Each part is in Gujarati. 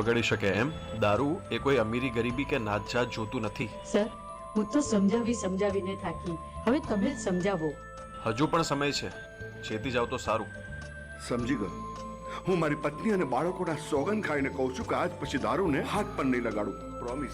બગાડી શકે એમ? દારૂ એ કોઈ અમીરી ગરીબી કે નાતજાત જોતું નથી. સર હું તો સમજાવી સમજાવીને થાકી. હવે તમે જ સમજાવો. હજુ પણ સમય છે. છેતી જાવ તો સારું. સમજી ગયો. હું મારી પત્ની અને બાળકોના સોગન ખાઈને કહું છું કે આજ પછી દારૂને હાથ પણ નહીં લગાડું. પ્રોમિસ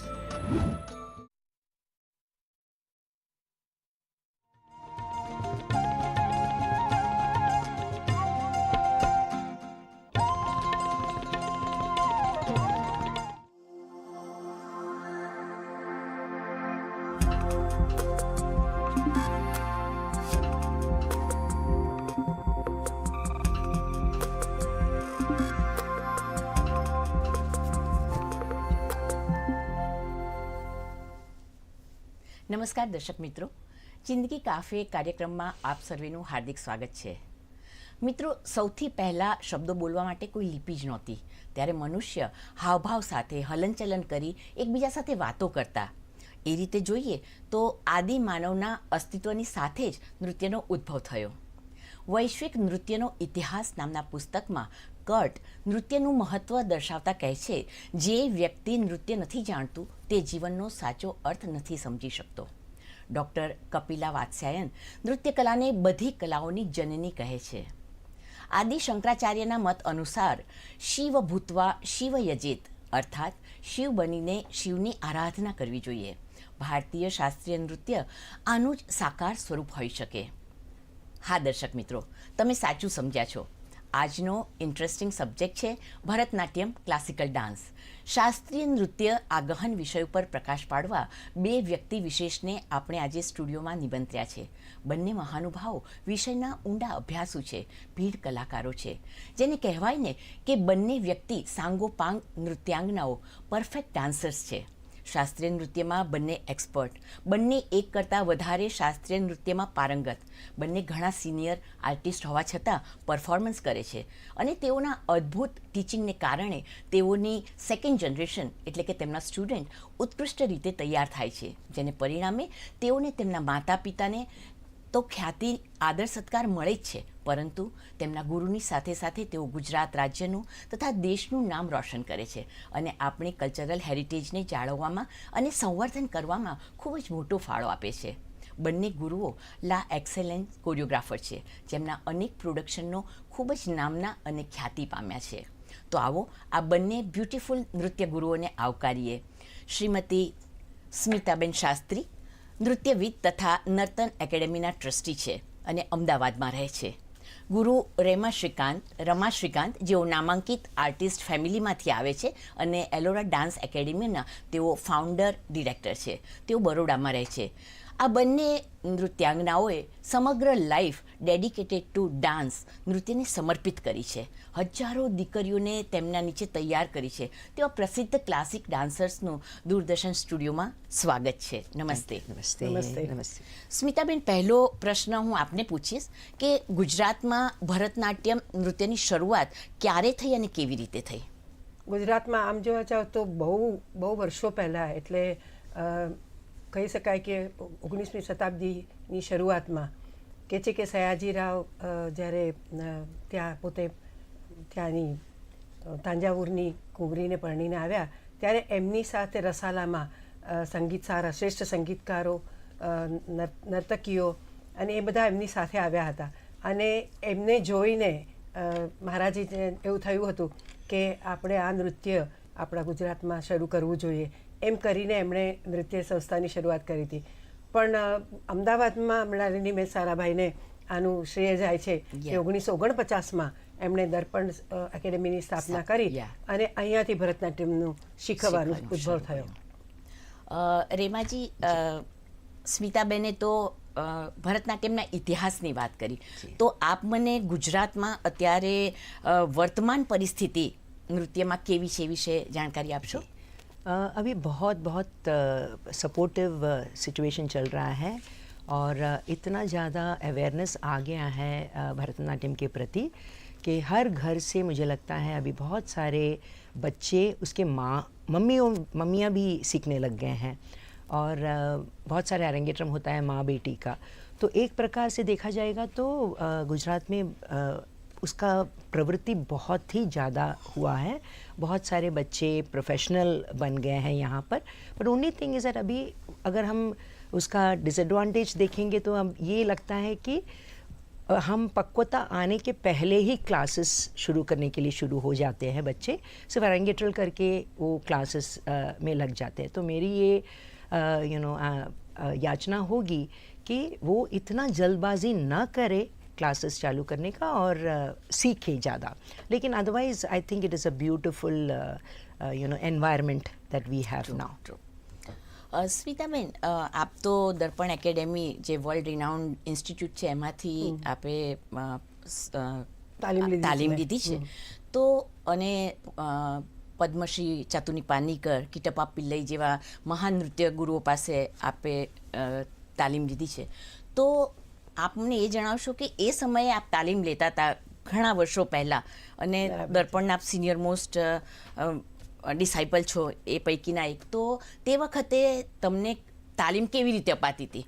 નમસ્કાર દર્શક મિત્રો. જિંદગી કાફે કાર્યક્રમમાં આપ સર્વેનું હાર્દિક સ્વાગત છે. મિત્રો, સૌથી પહેલાં શબ્દો બોલવા માટે કોઈ લિપિ જ નહોતી. ત્યારે મનુષ્ય હાવભાવ સાથે હલનચલન કરી એકબીજા સાથે વાતો કરતા. એ રીતે જોઈએ તો આદિ માનવના અસ્તિત્વની સાથે જ નૃત્યનો ઉદ્ભવ થયો. વૈશ્વિક નૃત્યનો ઇતિહાસ નામના પુસ્તકમાં કટ નૃત્યનું મહત્ત્વ દર્શાવતા કહે છે, જે વ્યક્તિ નૃત્ય નથી જાણતું, તે જીવનનો સાચો અર્થ નથી સમજી શકતો. ડૉક્ટર કપિલા વાત્સ્યાયન નૃત્યકલાને બધી કલાઓની જનની કહે છે. આદિ શંકરાચાર્યના મત અનુસાર શિવ ભૂતવા શિવ યજેત અર્થાત શિવ બનીને શિવની આરાધના કરવી જોઈએ. ભારતીય શાસ્ત્રીય નૃત્ય આનું જ સાકાર સ્વરૂપ હોઈ શકે. હા, દર્શક મિત્રો, તમે સાચું સમજ્યા છો. આજનો ઇન્ટરેસ્ટિંગ સબ્જેક્ટ છે ભરતનાટ્યમ ક્લાસિકલ ડાન્સ શાસ્ત્રીય નૃત્ય આ ગહન વિષય ઉપર પ્રકાશ પાડવા બે વ્યક્તિ વિશેષને આપણે આજે સ્ટુડિયોમાં નિમંત્ર્યા છે. બંને મહાનુભાવો વિષયના ઊંડા અભ્યાસુ છે, ભીડ કલાકારો છે. જેને કહેવાય ને કે બંને વ્યક્તિ સાંગોપાંગ નૃત્યાંગનાઓ પરફેક્ટ ડાન્સર્સ છે. શાસ્ત્રીય નૃત્યમાં બંને એક્સપર્ટ બંને એક કરતાં વધારે શાસ્ત્રીય નૃત્યમાં પારંગત. બંને ઘણા સિનિયર આર્ટિસ્ટ હોવા છતાં પરફોર્મન્સ કરે છે. અને તેઓના અદ્ભુત ટીચિંગને કારણે તેઓની સેકન્ડ જનરેશન એટલે કે તેમના સ્ટુડન્ટ ઉત્કૃષ્ટ રીતે તૈયાર થાય છે. જેને પરિણામે તેઓને તેમના માતા પિતાને તો ખ્યાતિ, આદર, સત્કાર મળે જ છે. પરંતુ તેમના ગુરુની સાથે સાથે તેઓ ગુજરાત રાજ્યનું તથા દેશનું નામ રોશન કરે છે અને આપણી કલ્ચરલ હેરિટેજને જાળવવામાં અને સંવર્ધન કરવામાં ખૂબ જ મોટો ફાળો આપે છે. બંને ગુરુઓ લા એક્સેલન્સ કોરિયોગ્રાફર છે, જેમના અનેક પ્રોડક્શનનો ખૂબ જ નામના અને ખ્યાતિ પામ્યા છે. તો આવો આ બંને બ્યુટિફુલ નૃત્ય ગુરુઓને આવકારીએ. શ્રીમતી સ્મિતાબેન શાસ્ત્રી નૃત્યવિદ તથા નર્તન એકેડેમીના ટ્રસ્ટી છે અને અમદાવાદમાં રહે છે. ગુરુ રેમા શ્રીકાંત, રમા શ્રીકાંત જેઓ નામાંકિત આર્ટિસ્ટ ફેમિલીમાંથી આવે છે અને એલોરા ડાન્સ એકેડેમીના તેઓ ફાઉન્ડર ડિરેક્ટર છે. તેઓ બરોડામાં રહે છે. આ બંને નૃત્યાંગનાઓએ સમગ્ર લાઈફ ડેડિકેટેડ ટુ ડાન્સ નૃત્યને સમર્પિત કરી છે. હજારો દીકરીઓને તેમના નીચે તૈયાર કરી છે. તેવા પ્રસિદ્ધ ક્લાસિક ડાન્સર્સનું દૂરદર્શન સ્ટુડિયોમાં સ્વાગત છે. નમસ્તે. નમસ્તે. નમસ્તે. નમસ્તે. સ્મિતાબેન પહેલો પ્રશ્ન હું આપને પૂછીશ કે ગુજરાતમાં ભરતનાટ્યમ નૃત્યની શરૂઆત ક્યારે થઈ અને કેવી રીતે થઈ? ગુજરાતમાં આમ જોવા જાવ તો બહુ બહુ વર્ષો પહેલાં એટલે કહી શકાય કે ઓગણીસમી શતાબ્દીની શરૂઆતમાં કે છે કે સયાજીરાવ જ્યારે ત્યાં પોતે ત્યાંની તાંજાવુરની કુંવરીને પરણીને આવ્યા, ત્યારે એમની સાથે રસાલામાં સંગીત સારા, શ્રેષ્ઠ સંગીતકારો નર્તકીઓ અને એ બધા એમની સાથે આવ્યા હતા. અને એમને જોઈને મહારાજી એવું થયું હતું કે આપણે આ નૃત્ય આપણા ગુજરાતમાં શરૂ કરવું જોઈએ. એમ કરીને એમણે નૃત્ય સંસ્થાની શરૂઆત કરી હતી. પણ અમદાવાદમાં મૃણાલિની મેં સારાભાઈને આનું શ્રેય જાય છે કે ઓગણીસો ઓગણપચાસમાં એમણે દર્પણ એકેડેમીની સ્થાપના કરી. અને અહીંયાથી ભરતનાટ્યમનું શીખવાનું ઉદ્ભવ થયો. રેમાજી સ્મિતાબેને તો ભરતનાટ્યમના ઇતિહાસની વાત કરી. તો આપ મને ગુજરાતમાં અત્યારે વર્તમાન પરિસ્થિતિ નૃત્યમાં કેવી છે એ વિશે જાણકારી આપશો? अभी बहुत बहुत सपोर्टिव सिचुएशन चल रहा है और इतना ज़्यादा अवेयरनेस आ गया है भरतनाट्यम के प्रति कि हर घर से मुझे लगता है अभी बहुत सारे बच्चे उसके माँ, मम्मियों, मम्मियाँ भी सीखने लग गए हैं और बहुत सारे अरंगेट्रम होता है माँ बेटी का। तो एक प्रकार से देखा जाएगा तो गुजरात में उसका प्रवृत्ति बहुत ही ज़्यादा हुआ है बहुत सारे बच्चे प्रोफेशनल बन गए हैं यहाँ पर। But only thing is that अभी अगर हम उसका डिसएडवांटेज देखेंगे तो हम ये लगता है कि हम पक्वता आने के पहले ही क्लासेस शुरू करने के लिए शुरू हो जाते हैं बच्चे। सिर्फ़ अरंगेट्रल करके वो क्लासेस में लग जाते हैं। तो मेरी ये यू नो याचना होगी कि वो इतना जल्दबाजी ना करे क्लासेस चालू करने का और अ, सीखे ज़्यादा लेकिन otherwise I think it is a beautiful you know environment that we have now True. અ, સ્મિતાબેન અ, આપ તો દર્પણ એકેડેમી જે વર્લ્ડ રિનાઉન્ડ ઇન્સ્ટિટ્યૂટ છે એમાંથી આપે અ, સ- અ, તાલીમ લીધી છે. તાલીમ લીધી છે તો અને અ, પદ્મશ્રી ચાતુની પાનીકર કીટપ્પા પિલ્લઈ જેવા મહાન નૃત્ય ગુરુઓ પાસે આપે અ, તાલીમ લીધી છે તો આપ મને એ જણાવશો કે એ સમયે આપ તાલીમ લેતા હતા ઘણા વર્ષો પહેલાં? અને દર્પણના આપ સિનિયર મોસ્ટ ડિસાઇપલ છો એ પૈકીના એક. તો તે વખતે તમને તાલીમ કેવી રીતે અપાતી હતી?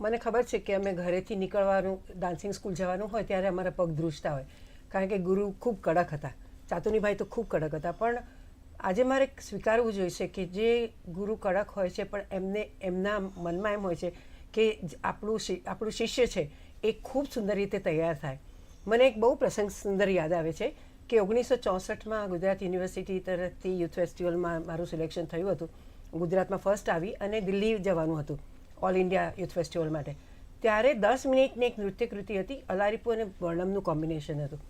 મને ખબર છે કે અમે ઘરેથી નીકળવાનું ડાન્સિંગ સ્કૂલ જવાનું હોય ત્યારે અમારા પગ ધ્રુજતા હોય. કારણ કે ગુરુ ખૂબ કડક હતા. ચાતુનીભાઈ તો ખૂબ કડક હતા. પણ આજે મારે સ્વીકારવું જોઈશે કે જે ગુરુ કડક હોય છે પણ એમને એમના મનમાં એમ હોય છે કે આપણું આપણું શિષ્ય છે એ ખૂબ સુંદર રીતે તૈયાર થાય. મને એક બહુ પ્રસંગ સુંદર યાદ આવે છે કે ઓગણીસો ચોસઠમાં ગુજરાત યુનિવર્સિટી તરફથી યુથ ફેસ્ટિવલમાં મારું સિલેક્શન થયું હતું. ગુજરાતમાં ફર્સ્ટ આવી અને દિલ્હી જવાનું હતું ઓલ ઇન્ડિયા યુથ ફેસ્ટિવલ માટે. ત્યારે દસ મિનિટની એક નૃત્યકૃતિ હતી અલારીપુ અને વર્ણમનું કોમ્બિનેશન હતું.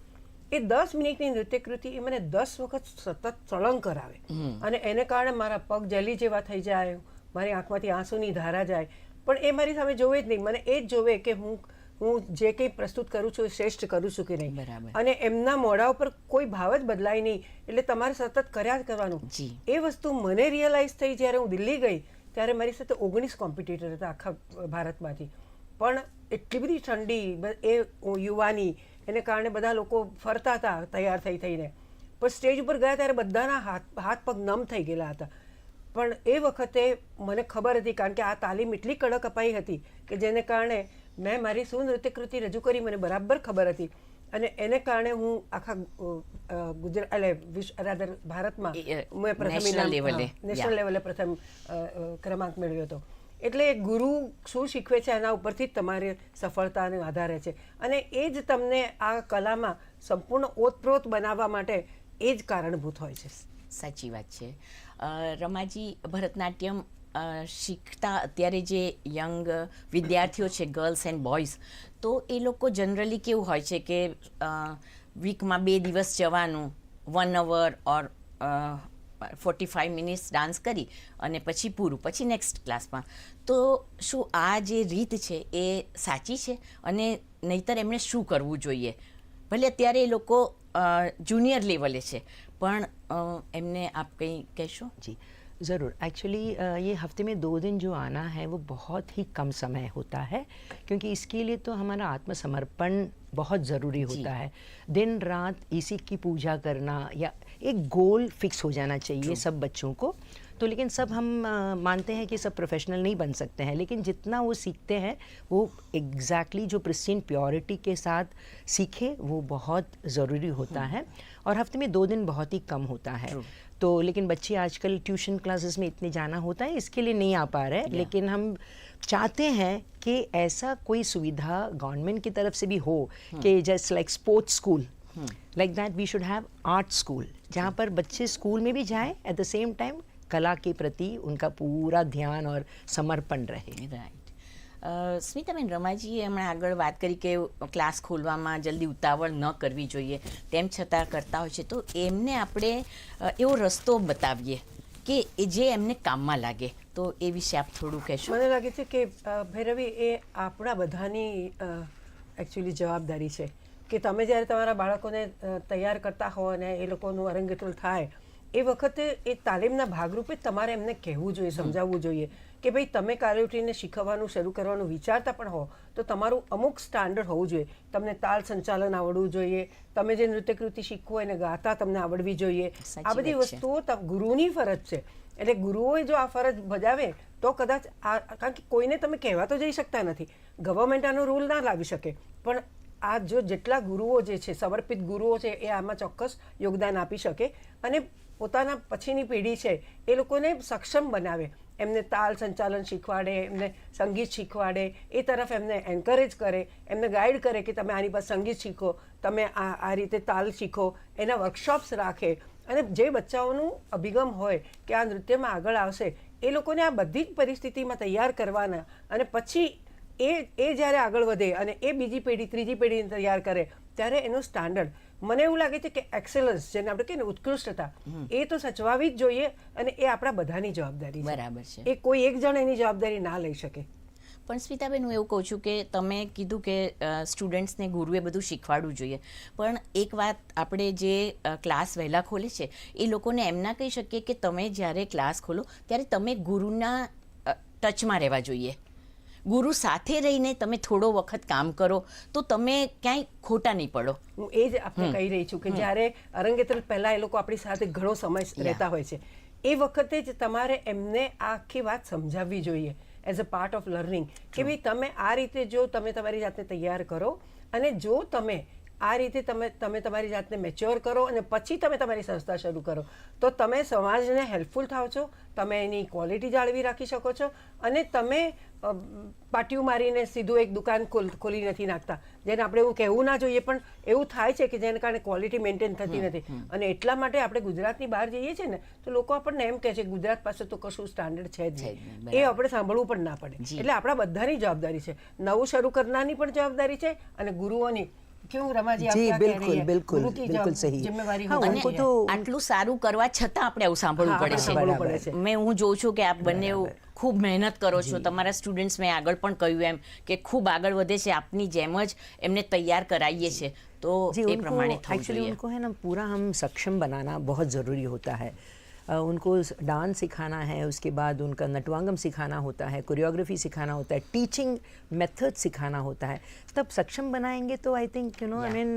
એ દસ મિનિટની નૃત્યકૃતિ એ મને દસ વખત સતત સળંગ કરાવે. અને એને કારણે મારા પગ જલી જેવા થઈ જાય મારી આંખમાંથી આંસુની ધારા જાય પણ એ મારી સામે જોવે જ નહીં. મને એ જ જોવે કે હું હું જે કંઈ પ્રસ્તુત કરું છું એ શ્રેષ્ઠ કરું છું કે નહીં. બરાબર. અને એમના મોઢા ઉપર કોઈ ભાવ જ બદલાય નહીં. એટલે તમારે સતત કર્યા જ કરવાનું. જી. એ વસ્તુ મને રિયલાઇઝ થઈ જ્યારે હું દિલ્હી ગઈ ત્યારે મારી સાથે ઓગણીસ કોમ્પિટિટર હતા આખા ભારતમાંથી. પણ એટલી બધી ઠંડી એ યુવાની એને કારણે બધા લોકો ફરતા હતા તૈયાર થઈ થઈને. પણ સ્ટેજ ઉપર ગયા ત્યારે બધાના હાથ હાથ પગ નમ થઈ ગયેલા હતા. પણ એ વખતે મને ખબર હતી કારણ કે આ તાલીમ એટલી કડક અપાઈ હતી કે જેને કારણે મેં મારી શું નૃત્યકૃતિ રજૂ કરી મને બરાબર ખબર હતી. અને એને કારણે હું આખા ગુજરાત એટલે વિશ્વ ભારતમાં મેં પ્રથમ નેશનલ લેવલે પ્રથમ ક્રમાંક મેળવ્યો હતો. એટલે ગુરુ શું શીખવે છે એના ઉપરથી જ તમારી સફળતાને આધારે છે. અને એ જ તમને આ કલામાં સંપૂર્ણ ઓતપ્રોત બનાવવા માટે એ જ કારણભૂત હોય છે. સાચી વાત છે. રમાજી ભરતનાટ્યમ શીખતા અત્યારે જે યંગ વિદ્યાર્થીઓ છે ગર્લ્સ એન્ડ બોયઝ તો એ લોકો જનરલી કેવું હોય છે કે વીકમાં બે દિવસ જવાનું one hour or forty five minutes dance કરી અને પછી પૂરું, પછી નેક્સ્ટ ક્લાસમાં તો શું આ જે રીત છે એ સાચી છે? અને નહીતર એમણે શું કરવું જોઈએ? ભલે અત્યારે એ લોકો જુનિયર લેવલે છે પણ અ, એમને આપ કંઈ કહેશો जी ज़रूर एक्चुअली ये हफ्ते में दो दिन जो आना है वो बहुत ही कम समय होता है क्योंकि इसके लिए तो हमारा आत्मसमर्पण बहुत ज़रूरी होता है दिन रात इसी की पूजा करना या एक गोल फिक्स हो जाना चाहिए सब बच्चों को तो लेकिन सब हम अ, मानते हैं कि सब प्रोफेशनल नहीं बन सकते हैं लेकिन जितना वो सीखते हैं वो एग्जैक्टली exactly जो प्रिस्टीन प्योरिटी के साथ सीखे वो बहुत ज़रूरी होता है और हफ़्ते में दो दिन बहुत ही कम होता है। तो लेकिन बच्चे आजकल ट्यूशन क्लासेस में इतने जाना होता है इसके लिए नहीं आ पा रहे लेकिन हम चाहते हैं कि ऐसा कोई सुविधा गवर्नमेंट की तरफ़ से भी हो कि just like sports school like that we should have art school जहाँ पर बच्चे स्कूल में भी जाएँ एट द सेम टाइम कला के प्रति उनका पूरा ध्यान और समर्पण रहे રાઈટ સ્મિતાબેન રમાજીએ હમણાં આગળ વાત કરી કે ક્લાસ ખોલવામાં જલ્દી ઉતાવળ ન કરવી જોઈએ તેમ છતાં કરતા હોય છે તો એમને આપણે અ, એવો રસ્તો બતાવીએ કે એ જે એમને કામમાં લાગે તો એ વિશે આપ થોડું કહેશો મને લાગે છે કે અ, ભૈરવી એ આપણા બધાની એકચ્યુઅલી જવાબદારી છે કે તમે જ્યારે તમારા બાળકોને અ, તૈયાર કરતા હો અને એ લોકોનું અરંગેટ્રોલ થાય એ વખતે એ તાલીમના ભાગરૂપે તમારે એમને કહેવું જોઈએ સમજાવવું જોઈએ કે ભાઈ તમે કાલે ઉઠીને શીખવવાનું શરૂ કરવાનું વિચારતા પણ હો તો તમારું અમુક સ્ટાન્ડર્ડ હોવું જોઈએ. તમને તાલ સંચાલન આવડવું જોઈએ તમે જે નૃત્યકૃતિ શીખવો એને ગાતા તમને આવડવી જોઈએ. આ બધી વસ્તુઓ ત- ગુરુની ફરજ છે. એટલે ગુરુઓએ જો આ ફરજ બજાવે તો કદાચ આ કારણ કે કોઈને તમે કહેવા તો જઈ શકતા નથી. ગવર્મેન્ટ આનો રૂલ ના લાવી શકે. પણ આ જો જેટલા ગુરુઓ જે છે, સમર્પિત ગુરુઓ છે, એ આમાં ચોક્કસ યોગદાન આપી શકે અને પોતાના પછીની પેઢી છે, એ લોકોને સક્ષમ બનાવે. એમને તાલ સંચાલન શીખવાડે, એમને સંગીત શીખવાડે, એ તરફ એમને એન્કરેજ કરે, એમને ગાઈડ કરે કે તમે આની પાસે સંગીત શીખો, તમે આ આ રીતે તાલ શીખો, એના વર્કશોપ્સ રાખે. અને જે બચ્ચાઓનું અભિગમ હોય કે આ નૃત્યમાં આગળ આવશે, એ લોકોને આ બધી જ પરિસ્થિતિમાં તૈયાર કરવાના અને પછી એ એ જ્યારે આગળ વધે અને એ બીજી પેઢી ત્રીજી પેઢીને તૈયાર કરે ત્યારે એનું સ્ટાન્ડર્ડ. મને એવું લાગે છે કે એક્સેલન્સ જેને આપણે કહીએ ને ઉત્કૃષ્ટતા એ તો સચવાવી જ જોઈએ અને એ આપણા બધાની જવાબદારી બરાબર છે. એ કોઈ એક જણ એની જવાબદારી ના લઈ શકે. પણ સ્મિતાબેન હું એવું કહું છું કે તમે કીધું કે સ્ટુડન્ટ્સને ગુરુએ બધું શીખવાડવું જોઈએ. પણ એક વાત આપણે જે ક્લાસ વહેલા ખોલે છે એ લોકોને એમ ના કહી શકીએ કે તમે જ્યારે ક્લાસ ખોલો ત્યારે તમે ગુરુના ટચમાં રહેવા જોઈએ. ગુરુ સાથે રહીને તમે થોડો વખત કામ કરો તો તમે ક્યાંય ખોટા નહીં પડો. હું એ જ આપણે કહી રહી છું કે જ્યારે અરંગેતર પહેલાં એ લોકો આપણી સાથે ઘણો સમય રહેતા હોય છે એ વખતે જ તમારે એમને આ આખી વાત સમજાવવી જોઈએ as a part of learning કે ભાઈ તમે આ રીતે જો તમે તમારી જાતને તૈયાર કરો અને જો તમે આ રીતે તમે તમે તમારી જાતને મેચ્યોર કરો અને પછી તમે તમારી સંસ્થા શરૂ કરો તો તમે સમાજને હેલ્પફુલ થાવ છો તમે એની ક્વોલિટી જાળવી રાખી શકો છો અને તમે પાટિયું મારીને સીધું એક દુકાન ખોલી નથી નાખતા. જેને આપણે એવું કહેવું ના જોઈએ પણ એવું થાય છે કે જેને કારણે ક્વોલિટી મેન્ટેન થતી નથી. અને એટલા માટે આપણે ગુજરાતની બહાર જઈએ છીએ ને તો લોકો આપણને એમ કહે છે ગુજરાત પાસે તો કશું સ્ટાન્ડર્ડ છે જ એ આપણે સાંભળવું પણ ના પડે. એટલે આપણા બધાની જવાબદારી છે. નવું શરૂ કરનારની પણ જવાબદારી છે અને ગુરુઓની. કેવું રમાજી બિલકુલ બિલકુલ આટલું સારું કરવા છતાં આપણે આવું સાંભળવું પડે છે. મેં હું જોઉં છું કે આપ બંને ખૂબ મહેનત કરો છો તમારા સ્ટુડન્ટ્સ મેં આગળ પણ કહ્યું એમ કે ખૂબ આગળ વધે છે આપની જેમ જ એમને તૈયાર કરાવીએ છે તો जी એ उनको પ્રમાણે થવું एक्चुअली જોઈએ उनको है ना पूरा हम सक्षम बनाना बहुत ज़रूरी होता है अ, उनको डांस सिखाना है उसके बाद उनका नटवांगम सिखाना होता है कोरियोग्राफी सिखाना होता है टीचिंग मेथड सिखाना होता है तब सक्षम बनाएंगे तो I think you know I mean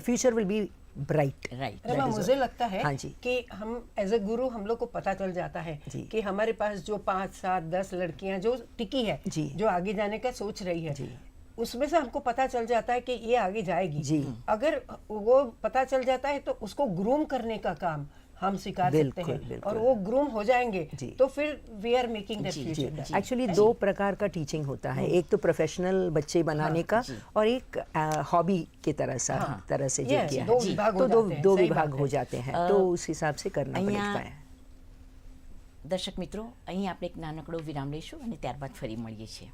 future will be bright right मुझे लगता है हाँ जी। कि हम एज ए गुरु हम लोग को पता चल जाता है कि हमारे पास जो पाँच सात दस लड़कियाँ जो टिकी है जो। आगे जाने का सोच रही है उसमें से हमको पता चल जाता है कि ये आगे जाएगी। जी। अगर वो पता चल जाता है तो उसको ग्रूम करने का काम हम स्वीकार सकते बिल्कुल, हैं बिल्कुल। और वो ग्रूम हो जाएंगे जी। तो फिर we are making that ji future actually दो प्रकार का टीचिंग होता है एक तो प्रोफेशनल बच्चे बनाने का और एक हॉबी की तरह सा तरह से जो Yes, किया दो है विभाग हो तो दो जाते हैं, दो सही विभाग बात हो है। जाते हैं तो उस हिसाब से करना અહીંયા पड़ता है દર્શક મિત્રો અહીં આપણે એક નાનકડો વિરામ લઈશું અને ત્યારબાદ ફરી મળીએ છીએ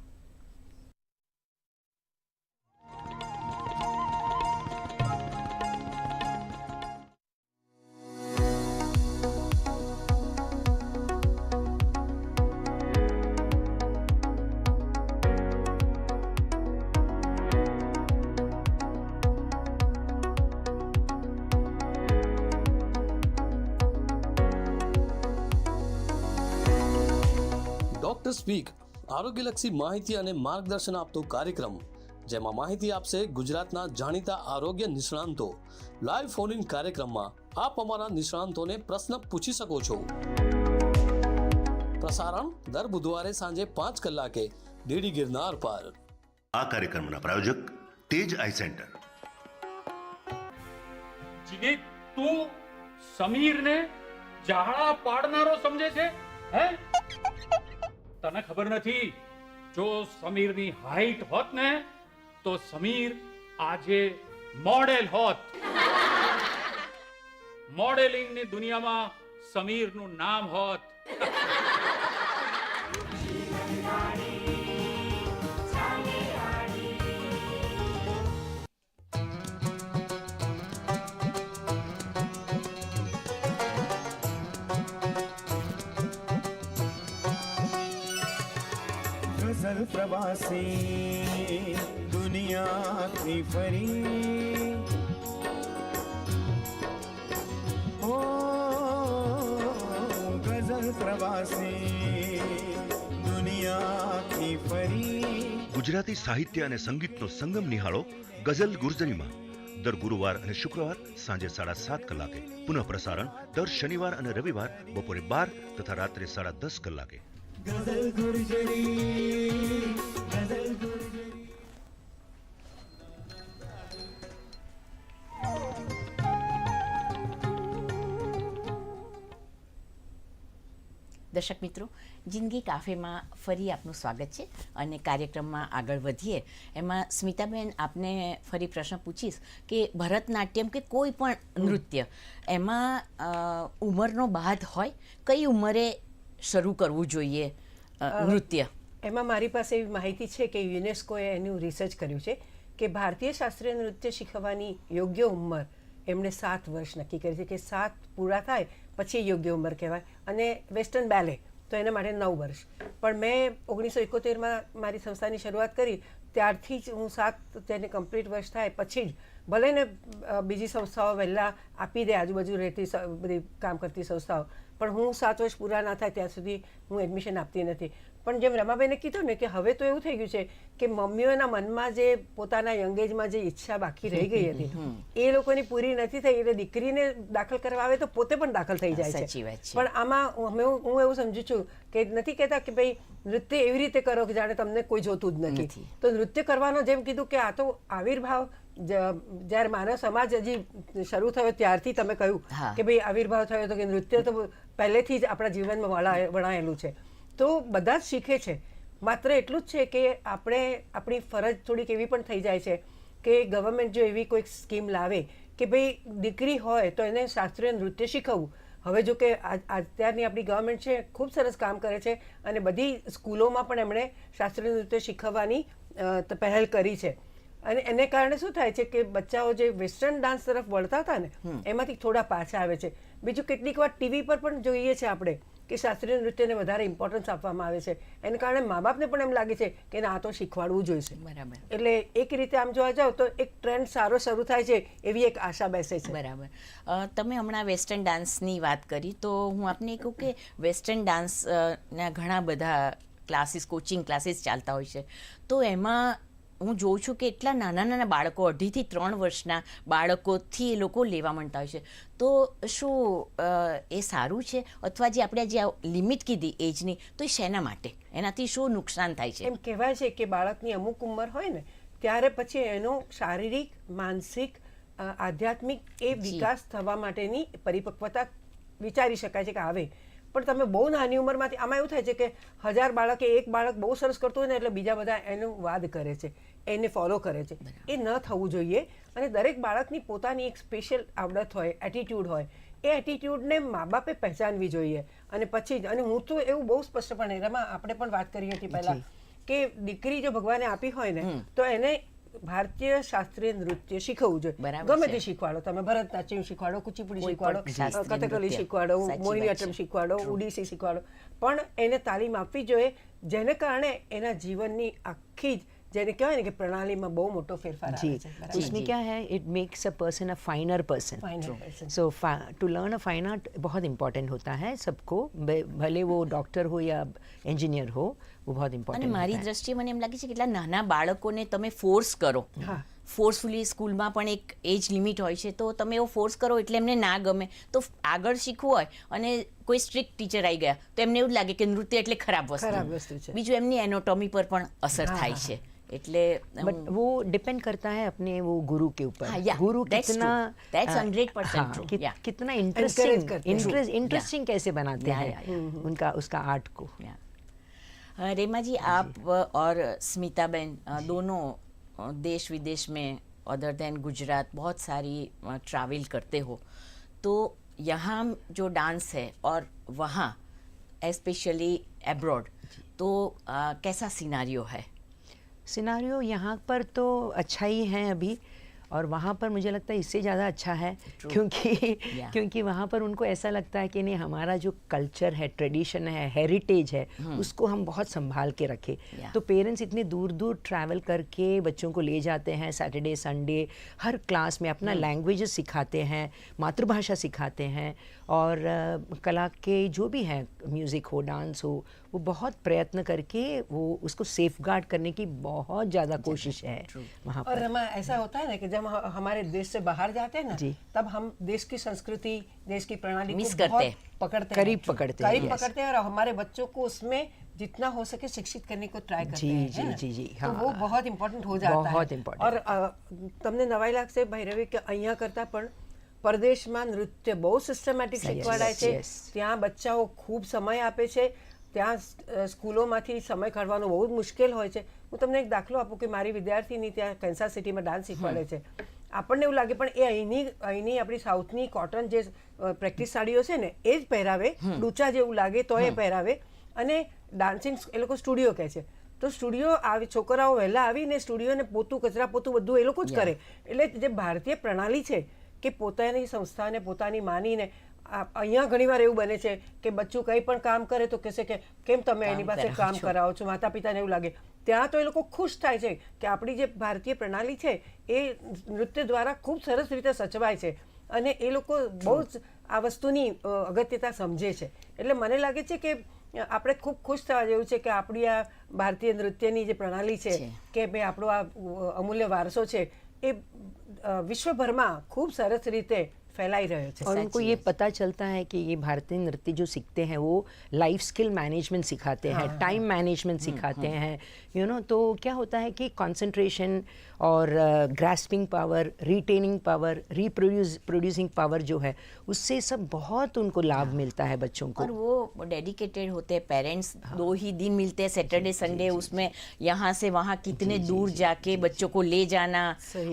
સ્પીક આરોગ્યલક્ષી માહિતી અને માર્ગદર્શન આપતો કાર્યક્રમ જેમાં માહિતી આપશે ગુજરાતના જાણીતા આરોગ્ય નિષ્ણાંતો. લાઈવ ફોન ઇન કાર્યક્રમમાં આપ અમારા નિષ્ણાંતોને પ્રશ્ન પૂછી શકો છો. પ્રસારણ દર બુધવારે સાંજે પાંચ કલાકે ડીડી ગિરનાર પર. આ કાર્યક્રમના પ્રાયોજક તેજ આઈ સેન્ટર. જીને તું સમીરને જાળા પાડનારો સમજે છે હે? તને ખબર નથી? જો સમીરની હાઈટ હોત ને, તો સમીર આજે મોડેલ હોત. મોડેલિંગની દુનિયામાં સમીરનું નામ હોત. પ્રવાસી દુનિયાથી ફરી ઓ ગઝલ પ્રવાસી દુનિયાથી ફરી ગુજરાતી સાહિત્ય અને સંગીતનો સંગમ નિહાળો ગઝલ ગુર્જરીમાં. દર ગુરુવાર અને શુક્રવાર સાંજે સાડા સાત કલાકે. પુનઃ પ્રસારણ દર શનિવાર અને રવિવાર બપોરે બાર તથા રાત્રે સાડા દસ કલાકે. ગઝલ ગુર્જરી ગઝલ દર્શક મિત્રો, જિંદગી કાફેમાં ફરી આપનું સ્વાગત છે અને કાર્યક્રમમાં આગળ વધીએ. એમાં સ્મિતાબેન, આપને ફરી પ્રશ્ન પૂછીશ કે ભરતનાટ્યમ કે કોઈ પણ નૃત્ય, એમાં ઉંમરનો બાદ હોય? કઈ ઉંમરે શરૂ કરવું જોઈએ નૃત્ય. એમાં મારી પાસે એવી માહિતી છે કે યુનેસ્કોએ એનું રિસર્ચ કર્યું છે કે ભારતીય શાસ્ત્રીય નૃત્ય શીખવાની યોગ્ય ઉંમર એમણે સાત વર્ષ નક્કી કરી છે કે સાત પૂરા થાય પછી યોગ્ય ઉંમર કહેવાય અને વેસ્ટર્ન બેલે તો એના માટે નવ વર્ષ. પણ મેં ઓગણીસો એકોતેરમાં મારી સંસ્થાની શરૂઆત કરી ત્યારથી જ હું સાત તેને કમ્પ્લીટ વર્ષ થાય પછી જ ભલે ને બીજી સંસ્થાઓ વહેલા આપી દે આજુબાજુ રહેતી બધી કામ કરતી સંસ્થાઓ. પણ હું સાત વર્ષ પૂરા ના થાય ત્યાં સુધી હું એડમિશન આપતી નથી. પણ જેમ રમાબેને કીધું ને કે હવે તો એવું થઈ ગયું છે કે મમ્મીઓના મનમાં જે પોતાના યંગ એજમાં જે ઈચ્છા બાકી રહી ગઈ હતી એ લોકોની પૂરી નથી થઈ. એટલે દીકરીને દાખલ કરવા આવે તો પોતે પણ દાખલ થઈ જાય છે. પણ આમાં હું એવું સમજુ છું કે નથી કહેતા કે ભાઈ નૃત્ય એવી રીતે કરો કે જાણે તમને કોઈ જોતું જ નથી. તો નૃત્ય કરવાનો જેમ કીધું કે આ તો આવિર્ભાવ જ્યારે માનવ સમાજ હજી શરૂ થયો ત્યારથી તમે કહ્યું કે ભાઈ આવિર્ભાવ થયો તો કે નૃત્ય તો પહેલેથી જ આપણા જીવનમાં વણાયેલું છે. તો બધા જ શીખે છે. માત્ર એટલું જ છે કે આપણે આપણી ફરજ થોડીક એવી પણ થઈ જાય છે કે ગવર્મેન્ટ જો એવી કોઈક સ્કીમ લાવે કે ભાઈ દીકરી હોય તો એને શાસ્ત્રીય નૃત્ય શીખવવું. હવે જો કે આ- અત્યારની આપણી ગવર્મેન્ટ છે ખૂબ સરસ કામ કરે છે અને બધી સ્કૂલોમાં પણ એમણે શાસ્ત્રીય નૃત્ય શીખવવાની પહેલ કરી છે. અને એને કારણે શું થાય છે કે બચ્ચાઓ જે વેસ્ટર્ન ડાન્સ તરફ વળતા હતા ને એમાંથી થોડા પાછા આવે છે. બીજું કેટલીક વાર ટીવી પર પણ જોઈએ છે આપણે કે શાસ્ત્રીય નૃત્યને વધારે ઇમ્પોર્ટન્સ આપવામાં આવે છે. એને કારણે મા બાપને પણ એમ લાગે છે કે આ તો શીખવાડવું જોઈશે. બરાબર. એટલે એક રીતે આમ જોવા જાવ તો એક ટ્રેન્ડ સારો શરૂ થાય છે એવી એક આશા બેસે છે. બરાબર. તમે હમણાં વેસ્ટર્ન ડાન્સની વાત કરી તો હું આપને કહું કે વેસ્ટર્ન ડાન્સના ઘણા બધા ક્લાસીસ કોચિંગ ક્લાસીસ ચાલતા હોય છે. તો એમાં હું જોઉં છું કે એટલા નાના નાના બાળકો અઢીથી ત્રણ વર્ષના બાળકોથી એ લોકો લેવા માંડતા હોય છે. તો શું એ સારું છે? અથવા જે આપણે જે લિમિટ કીધી એજની તો એ શેના માટે? એનાથી શું નુકસાન થાય છે? એમ કહેવાય છે કે બાળકની અમુક ઉંમર હોય ને ત્યારે પછી એનો શારીરિક માનસિક આધ્યાત્મિક એ વિકાસ થવા માટેની પરિપક્વતા વિચારી શકાય છે કે આવે. પણ તમે બહુ નાની ઉંમરમાંથી આમાં એવું થાય છે કે હજાર બાળકે એક બાળક બહુ સરસ કરતું હોય ને એટલે બીજા બધા એનો વાદ કરે છે એને ફોલો કરે છે. એ ન થવું જોઈએ અને દરેક બાળકની પોતાની એક સ્પેશિયલ આવડત હોય એટીટ્યૂડ હોય. એ એટીટ્યૂડને મા બાપે પહેચાનવી જોઈએ. અને પછી જ અને હું તો એવું બહુ સ્પષ્ટપણે એમાં આપણે પણ વાત કરી હતી પહેલાં કે દીકરી જો ભગવાને આપી હોય ને તો એને ભારતીય શાસ્ત્રીય નૃત્ય શીખવવું જોઈએ. ગમે તે શીખવાડો. તમે ભરતનાટ્યમ શીખવાડો કુચીપુડી શીખવાડો કથકલી શીખવાડો સાચી મોહિની વાત છે. અટમ શીખવાડો ઓડિસી શીખવાડો. પણ એને તાલીમ આપવી જોઈએ જેને કારણે એના જીવનની આખી જ જેને કહેવાય ને કે પ્રણાલીમાં બહુ મોટો ફેરફાર આવે जी છે બરાબર? उसमें क्या है it makes a person a finer person Finer person. So to learn a fine art बहुत इंपॉर्टेंट होता है सबको भे- भले वो डॉक्टर हो या इंजीनियर हो वो बहुत અને इंपॉर्टेंट મારી होता है દ્રષ્ટિએ મને એમ લાગે છે કે એટલા નાના બાળકોને તમે ફોર્સ કરો હા. ફોર્સફુલી સ્કૂલમાં પણ એક એજ લિમિટ હોય છે તો તમે એવો ફોર્સ કરો એટલે એમને ના ગમે તો આગળ શીખવું હોય અને કોઈ સ્ટ્રિક્ટ ટીચર આવી ગયા તો એમને એવું જ લાગે કે નૃત્ય એટલે ખરાબ ખરાબ વસ્તુ વસ્તુ છે. બીજું એમની એનોટોમી પર પણ અસર હા, થાય હા, છે એટલે बट वो डिपेंड करता है अपने वो गुरु के ऊपर हाँ, yeah, गुरु that's कितना true. That's अ, 100% हाँ, true, कित- yeah. कितना Encourage इंटरेस्टिंग करते हैं। Interest Yeah. इंटरेस्टिंग कैसे बनाते Yeah, हैं yeah, उनका उसका आर्ट को या। अ, रेमा जी आप अ, और स्मिता बहन अ, दोनों अ, देश विदेश में अदर देन गुजरात बहुत सारी ट्रैवल करते हो तो यहाँ जो डांस है और वहाँ स्पेशली एब्रॉड तो अ, कैसा सिनारियो है सिनारियो यहाँ पर तो अच्छा ही है अभी और वहाँ पर मुझे लगता है इससे ज़्यादा अच्छा है True. क्योंकि Yeah. क्योंकि वहाँ पर उनको ऐसा लगता है कि नहीं हमारा जो कल्चर है ट्रेडिशन है हेरिटेज है hmm. उसको हम बहुत संभाल के रखें Yeah. तो पेरेंट्स इतने दूर दूर ट्रैवल करके बच्चों को ले जाते हैं सैटरडे संडे हर क्लास में अपना लैंग्वेजेस सिखाते हैं मातृभाषा सिखाते हैं और कला के जो भी हैं म्यूज़िक हो डांस हो वो बहुत प्रयत्न करके वो उसको सेफ़ गार्ड करने की बहुत ज़्यादा कोशिश है वहाँ और रमा ऐसा होता है ना कि जब हमारे देश से बाहर जाते हैं ना जी। तब हम देश की संस्कृति देश की प्रणाली मिस करते हैं। पकड़ते करीब पकड़ते हैं करीब पकड़ते हैं और हमारे बच्चों को उसमें जितना हो सके शिक्षित करने को ट्राई करते जी, हैं जी जी जी हाँ, तो वो हाँ। बहुत इम्पोर्टेंट हो जाता बहुत है। बहुत इम्पोर्टेंट और तमने नवाई लाख से भैरवी के अहिया करता पण પરદેશમાં નૃત્ય બહુ સિસ્ટમેટિક શીખવાડાય છે. ત્યાં બચ્ચાઓ ખૂબ સમય આપે છે. ત્યાં સ્કૂલોમાંથી સમય કાઢવાનો બહુ જ મુશ્કેલ હોય છે. હું તમને એક દાખલો આપું કે મારી વિદ્યાર્થીની ત્યાં કેન્સા સિટીમાં ડાન્સ શીખવાડે છે. આપણને એવું લાગે પણ એ અહીંની અહીંની આપણી સાઉથની કોટન જે પ્રેક્ટિસ સાડીઓ છે ને એ જ પહેરાવે. ડૂચા જેવું લાગે તો એ પહેરાવે. અને ડાન્સિંગ એ લોકો સ્ટુડિયો કહે છે. તો સ્ટુડિયો આવી છોકરાઓ વહેલા આવીને સ્ટુડિયોને પોતું કચરા પોતું બધું એ લોકો જ કરે. એટલે જે ભારતીય પ્રણાલી છે કે પોતાની સંસ્થાને પોતાની માનીને અહીંયા અહીંયા ઘણીવાર એવું બને છે કે બચ્ચું કંઈ પણ કામ કરે તો કહેશે કે કેમ તમે એની પાસે કામ કરાવો છો? માતા પિતાને એવું લાગે. ત્યાં તો એ લોકો ખુશ થાય છે કે આપણી જે ભારતીય પ્રણાલી છે એ નૃત્ય દ્વારા ખૂબ સરસ રીતે સચવાય છે અને એ લોકો બહુ જ આ વસ્તુની અગત્યતા સમજે છે. એટલે મને લાગે છે કે આપણે ખૂબ ખુશ થવા જેવું છે કે આપણી આ ભારતીય નૃત્યની જે પ્રણાલી છે. કે ભાઈ આપણો આ અમૂલ્ય વારસો છે એ વિશ્વભરમાં ખૂબ સરસ રીતે फैलाई रहे थे और उनको ये पता चलता है कि ये भारतीय नृत्य जो सीखते हैं वो लाइफ स्किल मैनेजमेंट सिखाते हैं टाइम मैनेजमेंट सिखाते हैं यू नो तो क्या होता है कि कंसंट्रेशन और grasping power retaining power reproduce producing power जो है उससे सब बहुत उनको लाभ मिलता है बच्चों को। और वो डेडिकेटेड होते हैं पेरेंट्स दो ही दिन मिलते हैं सैटरडे संडे उसमें यहाँ से वहाँ कितने दूर जाके बच्चों को ले जाना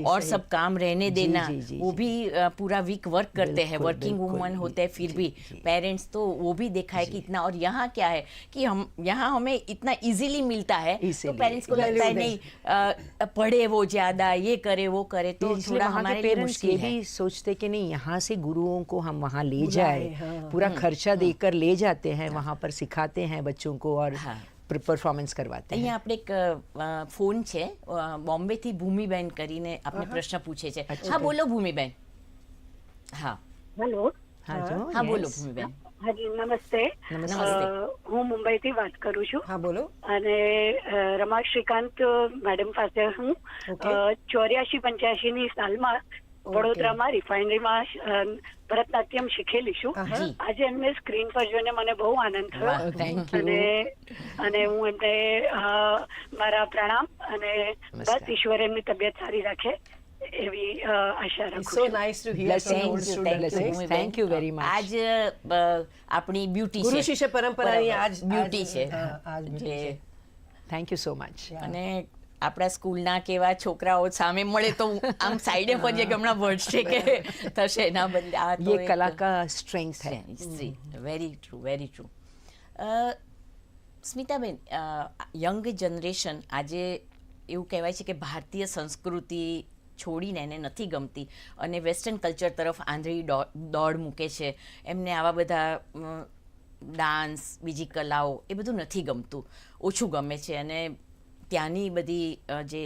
और। सब काम रहने देना वो भी पूरा वीक वर्क करते हैं बिल्कुल, वर्किंग बिल्कुल, वुमन होते हैं फिर जी, भी जी। पेरेंट्स तो वो भी देखा है कि इतना और यहाँ क्या है कि हम यहाँ हमें इतना इजीली मिलता है तो Easily, पेरेंट्स को लगता है Value नहीं अ, पढ़े वो ज्यादा ये करे वो करे तो इसलिए थोड़ा वहाँ के हमारे लिए पेरेंट्स ये मुश्किल है भी सोचते कि नहीं यहाँ से गुरुओं को हम वहाँ ले बुलाएं, जाए हाँ। पूरा खर्चा देकर ले जाते हैं वहाँ पर सिखाते हैं बच्चों को और हाँ। परफॉर्मेंस करवाते हैं અહીંયા આપણે એક અ, ફોન છે અ, બોમ્બેથી ભૂમિબેન કરીને આપણે પ્રશ્ન પૂછે છે હા બોલો ભૂમિબેન હા. હેલો. હા બોલો ભૂમિબેન. હાજી નમસ્તે. હું મુંબઈથી વાત કરું છું. હા બોલો. અને રમા શ્રીકાંત મેડમ પાસે હું. ચોર્યાસી પંચ્યાસી ની સાલમાં વડોદરામાં રિફાઇનરીમાં ભરતનાટ્યમ શીખેલી છું. આજે એમને સ્ક્રીન પર જોઈને મને બહુ આનંદ થયો. અને અને હું એમને મારા પ્રણામ અને બસ ઈશ્વર એમની તબિયત સારી રાખે. સો મચ uh, અને આપણા સ્કૂલના કેવા છોકરાઓ સામે મળે તો આમ સાઈડે પર જે હમણાં વર્ડશે કે થશે એના બદલે. આ તો એ કલા કા સ્ટ્રેન્થ હે very true very true Smitaben young generation આજે એવું કહેવાય છે કે ભારતીય સંસ્કૃતિ છોડીને એને નથી ગમતી. અને વેસ્ટર્ન કલ્ચર તરફ આંધળી દોડ મૂકે છે. એમને આવા બધા ડાન્સ, બીજી કલાઓ એ બધું નથી ગમતું. ઓછું ગમે છે અને ત્યાંની બધી જે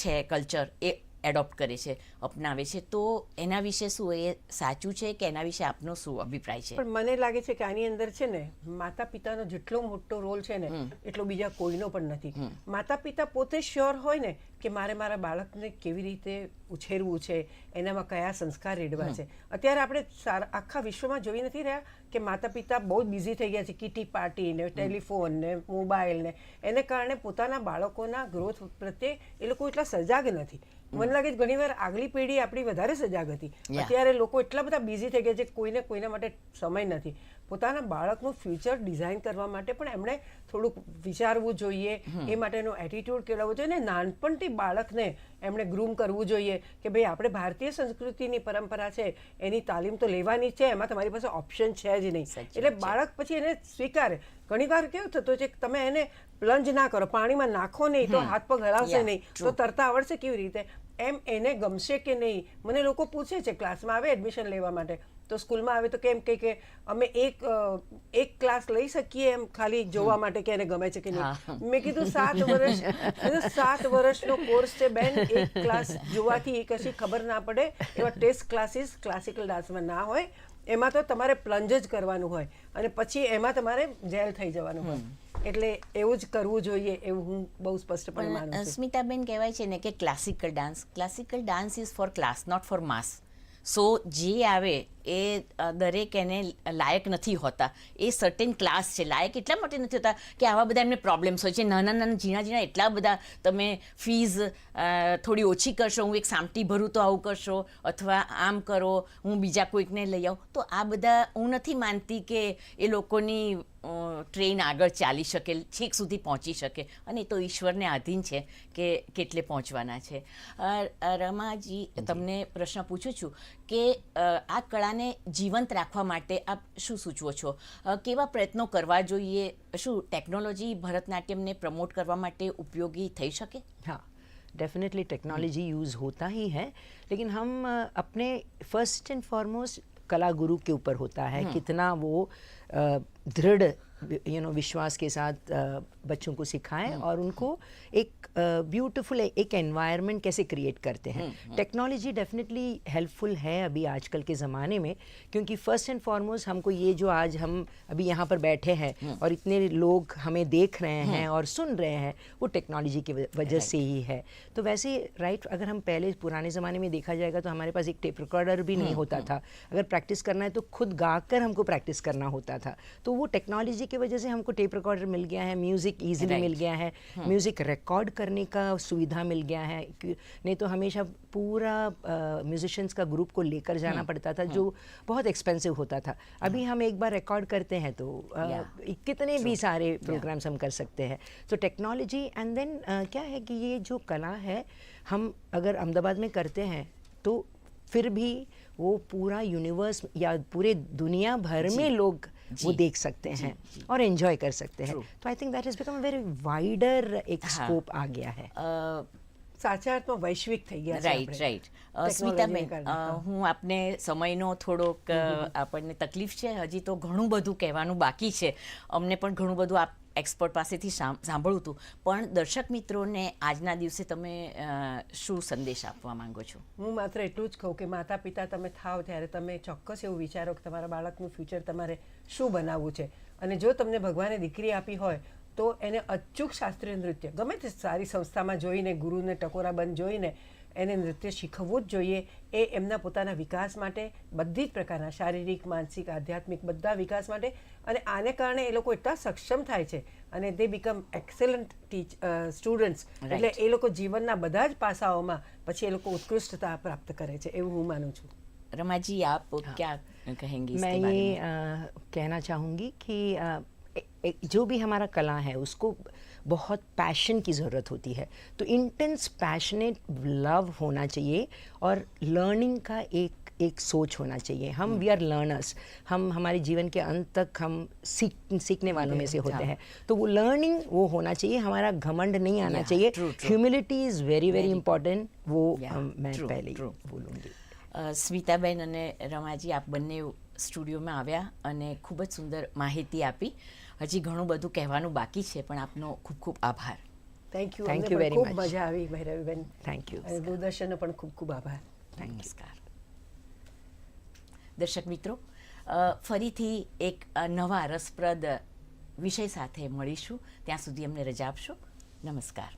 છે કલ્ચર એ એડોપ્ટ કરે છે. અપનાવે છે તો એના વિશે શું એ સાચું છે કે એના વિશે આપનો શું અભિપ્રાય છે? પણ મને લાગે છે કે આની અંદર છે ને માતા પિતાનો જેટલો મોટો રોલ છે ને એટલો બીજા કોઈનો પણ નથી. માતા પિતા પોતે શ્યોર હોય ને કે મારે મારા બાળકને કેવી રીતે ઉછેરવું છે એનામાં કયા સંસ્કાર રેડવા છે. અત્યારે આપણે આખા વિશ્વમાં જોઈ નથી રહ્યા કે માતા પિતા બહુ બિઝી થઈ ગયા છે કીટી પાર્ટી ને ટેલિફોન ને મોબાઈલ ને. એને કારણે પોતાના બાળકોના ગ્રોથ પ્રત્યે એ લોકો એટલા સજાગ નથી. મને લાગે છે ઘણીવાર આગલી પેઢી આપણી વધારે સજાગ હતી. અત્યારે લોકો એટલા બધા બિઝી થઈ ગયા છે કોઈને કોઈના માટે સમય નથી. પોતાના બાળકનું ફ્યુચર ડિઝાઇન કરવા માટે પણ એમણે થોડુંક વિચારવું જોઈએ એ માટેનો એટીટ્યુડ કેળવવો જોઈએ અને નાનપણથી બાળકને એમણે ગ્રૂમ કરવું જોઈએ કે ભાઈ આપણે ભારતીય સંસ્કૃતિની પરંપરા છે એની તાલીમ તો લેવાની છે એમાં તમારી પાસે ઓપ્શન છે જ નહીં. એટલે બાળક પછી એને સ્વીકારે. ઘણીવાર કેવું થતું છે કે તમે એને પ્લંજ ના કરો પાણીમાં નાખો નહીં તો હાથ પગ હલાવશે નહીં તો તરતા આવડશે કેવી રીતે? એમ એને ગમશે કે નહીં? મને લોકો પૂછે છે ક્લાસમાં આવે એડમિશન લેવા માટે. તો સ્કૂલમાં આવે તો કેમ કે કે અમે એક એક ક્લાસ લઈ શકીએ એમ ખાલી જોવા માટે કે એને ગમે છે કે નહીં. મેં કીધું સાત વર્ષ સાત વર્ષનો કોર્સ છે બેન. એક ક્લાસ જોવાથી એ કશી ખબર ના પડે. એવા ટેસ્ટ ક્લાસીસ ક્લાસિકલ ડાન્સમાં ના હોય. એમાં તો તમારે પ્લંજ જ કરવાનું હોય. અને પછી એમાં તમારે જેલ થઈ જવાનું હોય. એટલે એવું જ કરવું જોઈએ એવું હું બહુ સ્પષ્ટપણે પણ માનું છું. સ્મિતાબેન કહેવાય છે ને કે classical dance classical dance is for class not for mass so જે આવે એ દરેક એને લાયક નથી હોતા. એ સર્ટેન ક્લાસ છે. લાયક એટલા માટે નથી હોતા કે આવા બધા એમને પ્રોબ્લેમ્સ હોય છે. નાના નાના ઝીણા ઝીણા એટલા બધા તમે ફીઝ થોડી ઓછી કરશો. હું એક સામટી ભરું તો આવું કરશો. અથવા આમ કરો હું બીજા કોઈકને લઈ આવું. તો આ બધા હું નથી માનતી કે એ લોકોની ટ્રેન આગળ ચાલી શકે છેક સુધી પહોંચી શકે. અને એ તો ઈશ્વરને આધીન છે કે કેટલે પહોંચવાના છે. રમાજી તમને પ્રશ્ન પૂછું છું કે અ, આ કળાને જીવંત રાખવા માટે આપ શું સૂચવો છો અ, કેવા પ્રયત્નો કરવા જોઈએ શું ટેકનોલોજી ભરતનાટ્યમને પ્રમોટ કરવા માટે ઉપયોગી થઈ શકે हाँ डेफिनेटली टेक्नोलॉजी यूज़ होता ही है लेकिन हम अ, अपने फर्स्ट एंड फॉरमोस्ट कला गुरु के ऊपर होता है कितना वो अ, दृढ़ यू नो विश्वास के साथ बच्चों को सिखाएँ और उनको एक ब्यूटीफुल एक एनवायरनमेंट कैसे क्रिएट करते हैं। टेक्नोलॉजी डेफिनेटली हेल्पफुल है अभी आजकल के ज़माने में क्योंकि फ़र्स्ट एंड फॉरमोस्ट हमको ये जो आज हम अभी यहाँ पर बैठे हैं और इतने लोग हमें देख रहे हैं और सुन रहे हैं वो टेक्नोलॉजी की वजह- से ही है। तो वैसे राइट अगर हम पहले पुराने ज़माने में देखा जाएगा तो हमारे पास एक टेप रिकॉर्डर भी नहीं होता था। अगर प्रैक्टिस करना है तो खुद गाकर हमको प्रैक्टिस करना होता था। तो वो टेक्नोलॉजी की वजह से हमको टेप रिकॉर्डर मिल गया है म्यूज़िक ईजिली Right. मिल गया है। म्यूज़िक रिकॉर्ड करने का सुविधा मिल गया है। नहीं तो हमेशा पूरा म्यूजिशियंस का ग्रुप को लेकर जाना पड़ता था जो बहुत एक्सपेंसिव होता था। अभी हम एक बार रिकॉर्ड करते हैं तो Yeah. कितने भी सारे प्रोग्राम्स हम कर सकते हैं। तो टेक्नोलॉजी एंड देन क्या है कि ये जो कला है हम अगर अहमदाबाद में करते हैं तो फिर भी वो पूरा यूनिवर्स या पूरे दुनिया भर में लोग वो जी, देख सकते हैं और एंजॉय कर सकते हैं तो I think that is become very wider एक हाँ. स्कोप आ गया है અ, સાચા અર્થમાં વૈશ્વિક થઈ ગયા છે રાઈટ આપણે. રાઈટ ટેકનોલોજીને સ્મિતાબેન કારણે, અ, હા. હું આપને સમયનો થોડોક અ, આપણને તકલીફ છે હજી તો ઘણું બધું કહેવાનું બાકી છે અમને પણ ઘણું બધું આપ એક્સપર્ટ પાસેથી સાં- સાંભળવું હતું પણ દર્શક મિત્રોને આજના દિવસે તમે શું સંદેશ આપવા માંગો છો? હું માત્ર એટલું જ કહું કે માતા પિતા તમે થાવ ત્યારે તમે ચોક્કસ એવું વિચારો કે તમારા બાળકનું ફ્યુચર તમારે શું બનાવવું છે. અને જો તમને ભગવાને દીકરી આપી હોય તો એને અચૂક શાસ્ત્રીય નૃત્ય ગમે તે સારી સંસ્થામાં જોઈને ગુરુને ટકોરા બંધ જોઈને એને નૃત્ય શીખવવું જ જોઈએ એ એમના પોતાના વિકાસ માટે બધી જ પ્રકારના શારીરિક માનસિક આધ્યાત્મિક બધા વિકાસ માટે અને આને કારણે એ લોકો એટલા સક્ષમ થાય છે અને they become excellent teach students એટલે એ લોકો જીવનના બધા જ પાસાઓમાં પછી એ લોકો ઉત્કૃષ્ટતા પ્રાપ્ત કરે છે એવું હું માનું છું रमाजी आप क्या कहेंगे इसके मैं बारे ये में अ, कहना चाहूँगी कि अ, ए- ए- जो भी हमारा कला है उसको बहुत पैशन की ज़रूरत होती है तो इंटेंस पैशनेट लव होना चाहिए और लर्निंग का एक एक सोच होना चाहिए हम वी आर लर्नर्स हम हमारे जीवन के अंत तक हम सीख सीखने वालों में से होते हैं तो वो लर्निंग वो होना चाहिए हमारा घमंड नहीं आना Yeah, चाहिए true, true. Humility is very very important वो Yeah, हम- मैं true, पहले ही true. बोलूँगी અ, સ્મિતાબેન અને રમાજી આપ બંને સ્ટુડિયોમાં આવ્યા અને ખૂબ જ સુંદર માહિતી આપી હજી ઘણું બધું કહેવાનું બાકી છે પણ આપનો ખૂબ ખૂબ આભાર. Thank you thank you very much ખૂબ મજા આવી ભૈરવીબેન. થેન્ક યુ દૂરદર્શનનો પણ ખૂબ ખૂબ આભાર. નમસ્કાર. દર્શક મિત્રો ફરીથી એક નવા રસપ્રદ વિષય સાથે મળીશું. ત્યાં સુધી અમને રજા આપશો. નમસ્કાર.